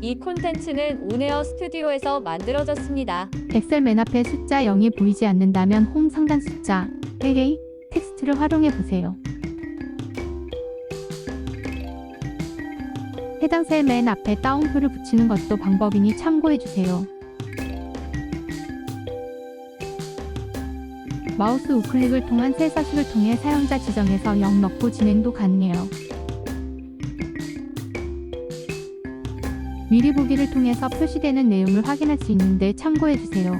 이 콘텐츠는 운에어 스튜디오에서 만들어졌습니다. 엑셀 맨 앞에 숫자 0이 보이지 않는다면 홈 상단 숫자 AA 텍스트를 활용해 보세요. 해당 셀 맨 앞에 따옴표를 붙이는 것도 방법이니 참고해 주세요. 마우스 우클릭을 통한 셀 서식을 통해 사용자 지정에서 0 넣고 진행도 가능해요. 미리 보기를 통해서 표시되는 내용을 확인할 수 있는데 참고해 주세요.